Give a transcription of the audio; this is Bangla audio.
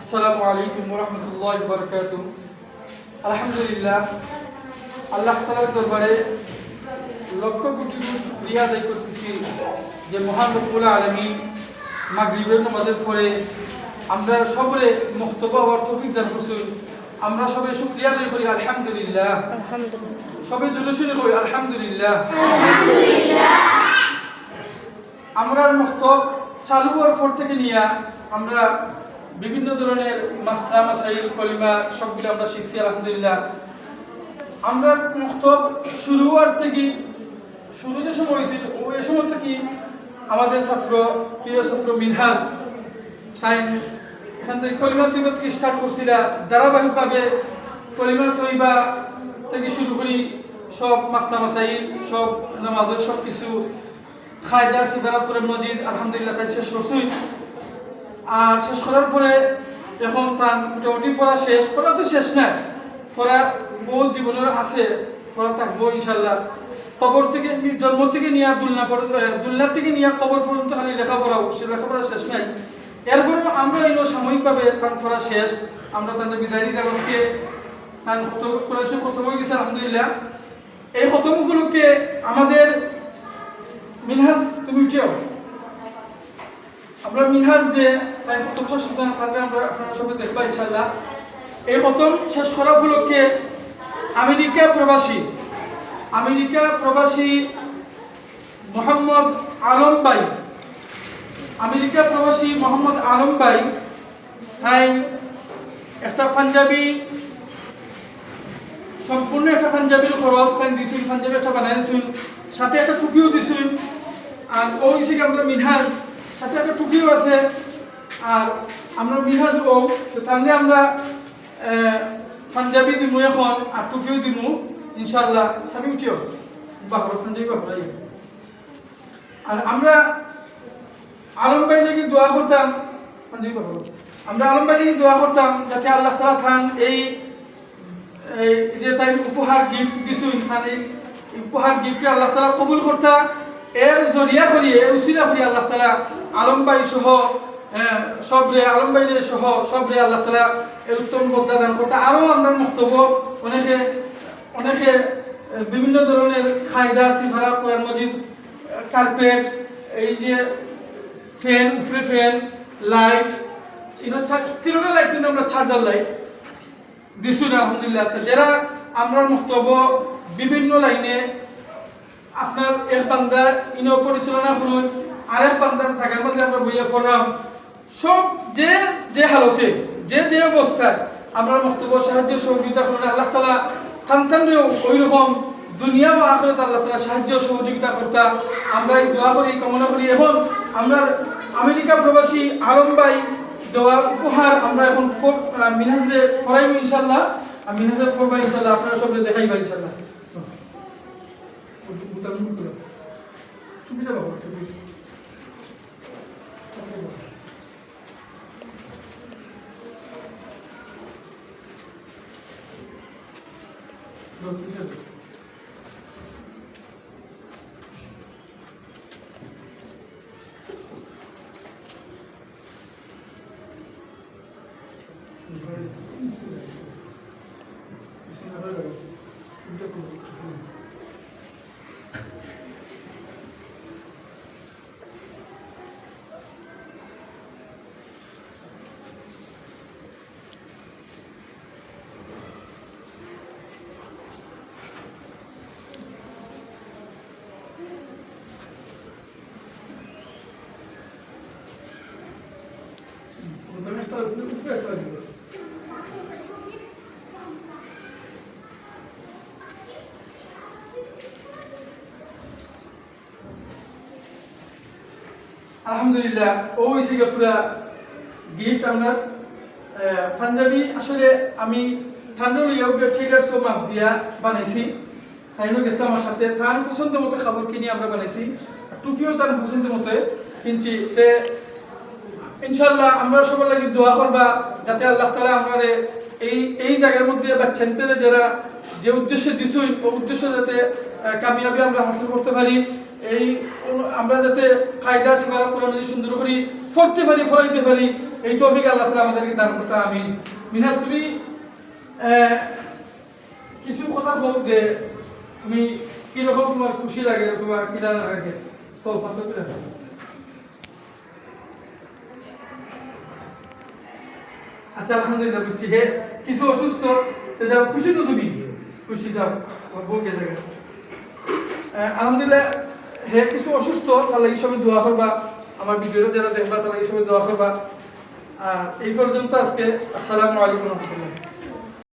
আসসালামু আলাইকুম রহমতুল্লাহ বরকাত আলহামদুলিল্লাহ আল্লাহ তালার দরবারে লক্ষ কোটি আদায় করতেছি যে মহান রব্বুল আলমী মাগরিবের নামাজের পরে আমরা সবরে মুক্তব হওয়ার তৌফিক দান করছি আমরা সবাই শুক্রিয়া আদায় করি আলহামদুলিল্লাহ। সবাই জন্য শুনে করি আলহামদুলিল্লাহ। আমরা মক্তব চালু হওয়ার পর থেকে নিয়ে আমরা বিভিন্ন ধরনের মাসলা, মাসাইল, কলিমা, সবগুলো আমরা শিখছি, আলহামদুলিল্লাহ। আমরা মক্তব শুরু হওয়ার থেকে, শুরু যে সময় হয়েছিল ওই সময় থেকে আমাদের ছাত্র, প্রিয় ছাত্র মিনহাজ, তাই এখান থেকে কলিমা তৈবা থেকে স্টার্ট করছিল, ধারাবাহিকভাবে কলিমা তৈবা থেকে শুরু করি, সব মাসলা, মাসাইল, সব নামাজের সব কিছু খায়দা সিফারা করে মজিদ আলহামদুলিল্লাহ, তাই শেষ করছি। আর শেষ করার পরে এখন তার মোটামুটি পড়া শেষ, পড়া তো শেষ না, পড়া বহুত জীবনের আছে, পড়া থাকব ইনশাল্লাহ কবর থেকে জন্ম থেকে নিয়ে দুলনা দুলনা থেকে নিয়ে কবর পর্যন্ত খালি লেখাপড়াও, সে লেখাপড়া শেষ নাই। এরপরে আমরা এগুলো সাময়িকভাবে তার পড়া শেষ, আমরা তাদের বিদায়ী কাগজকে, তার কত করেছে খতম হয়ে গেছে, আলহামদুলিল্লাহ। এই খতম উপলক্ষে আমাদের মিনহাজ, তুমি উঠেও? আমরা মিনহাজ যে এই খতম শেষ করা উপলক্ষে আমেরিকা প্রবাসী আমেরিকা প্রবাসী মোহাম্মদ আলম ভাই, আমেরিকা প্রবাসী মোহাম্মদ আলম ভাই, তাই একটা পাঞ্জাবি, সম্পূর্ণ একটা পাঞ্জাবির খরচ তাই দিছিল পাঞ্জাবি একটা বানাইছিল, সাথে একটা টুপিও দিছিল, আর ও হিসেবে আমরা মিনহাজ, সাথে একটা টুপিও আছে। আর আমরা মিনহাজ ও তো তাহলে আমরা পাঞ্জাবি দিমু এখন আর টুপিও দিমু ইনশাল্লাহ সাবি উঠিও। বাহর পাঞ্জাবি বাহর আর আমরা আলম ভাই লাগি দোয়া করতাম, পাঞ্জাবি বাহর আমরা আলম ভাই লাগি দোয়া করতাম যাতে আল্লাহ তালা থান এই এই যে তাই উপহার গিফট দিছুন মানে উপহার গিফট আল্লাহ তালা কবুল করতা। এর জরিয়া করি এর উসিলা করি আল্লাহ তালা আলম ভাই সহ সবরে আলম ভাই সহ সবরে আল্লাহ তালা এর উত্তম বক্তা দান করতা আরও আমরা মন্তব্য অনেকে অনেকে বিভিন্ন ধরনের খায়দা, সিফারা, কোরআন মজিদ কার্পেট, এই যে ফ্যান, উপরে ফ্যান, লাইট তিনটা লাইট, কিন্তু আমরা চার্জার লাইট দিছুন আলহামদুলিল্লাহ। যারা আমরা মন্তব্য বিভিন্ন লাইনে আপনার এক বান্দা ইনো পরিচালনা করুন, আরেক বান্দার জায়গার মাঝে আমরা বইয়ে পড়লাম সব যে যে হালতে, যে যে অবস্থায় আমরা মন্তব্য সাহায্য, সহযোগিতা করুন আল্লাহ তালা সন্তানরেও ওই রকম দুনিয়া ও আখরত আল্লাহ তালা সাহায্য, সহযোগিতা করতা। আমরা এই দোয়া করি, কামনা করি, এবং আমরা আমেরিকা প্রবাসী আলম ভাই দেওয়ার উপহার আমরা এখন মিনহাজে ফরাইব ইনশাল্লাহ আর মিনহাজে ফোরবা ইনশাল্লাহ আপনারা সবরে দেখাইবা ইনশাল্লাহ মুখ করো। 이생각을 이렇게 আলহামদুলিল্লাহ ও হয়েছে পুরা গিফট আহ, পাঞ্জাবি আসলে আমি ঠান্ডা লইয়াও থিয়েটার শো মাপ দিয়া বানাইছি। তাইনও গেছে আমার সাথে তার পছন্দ মতো খাবার কিনে আমরা বানাইছি। টুপিও তার পছন্দ মতো। কিনছি তে ইনশাল্লাহ আমরা সবার লাগি দোয়া করবা যাতে আল্লাহ তালা আমার এই এই জায়গার মধ্যে বা ছেন্তেরে যারা যে উদ্দেশ্যে দিছুই ও উদ্দেশ্য যাতে কামিয়াবি আমরা হাসিল করতে পারি। এই, আমরা যাতে কায়দা সিমারা কোরআন সুন্দর করি পড়তে পারি ফলাইতে পারি, এই তৌফিক আল্লাহ তাআলা আমাদেরকে দান করতে আমি মিনহাজ তুমি কিছু কথা বল যে তুমি কীরকম তোমার খুশি লাগে, তোমার কিনা লাগে? তো আচ্ছা আলহামদুলিল্লাহ বুঝছি। হে, কিছু অসুস্থ খুশি তো তুমি? খুশি দাও বউকে আলহামদুলিল্লাহ, হে, কিছু অসুস্থ তার লাগে সবাই দোয়া করবা। আমার ভিডিওটা যারা দেখবা তার লাগে সবাই দোয়া করবা। এই পর্যন্ত আজকে, আসসালামু আলাইকুম রহমতুল্লাহ।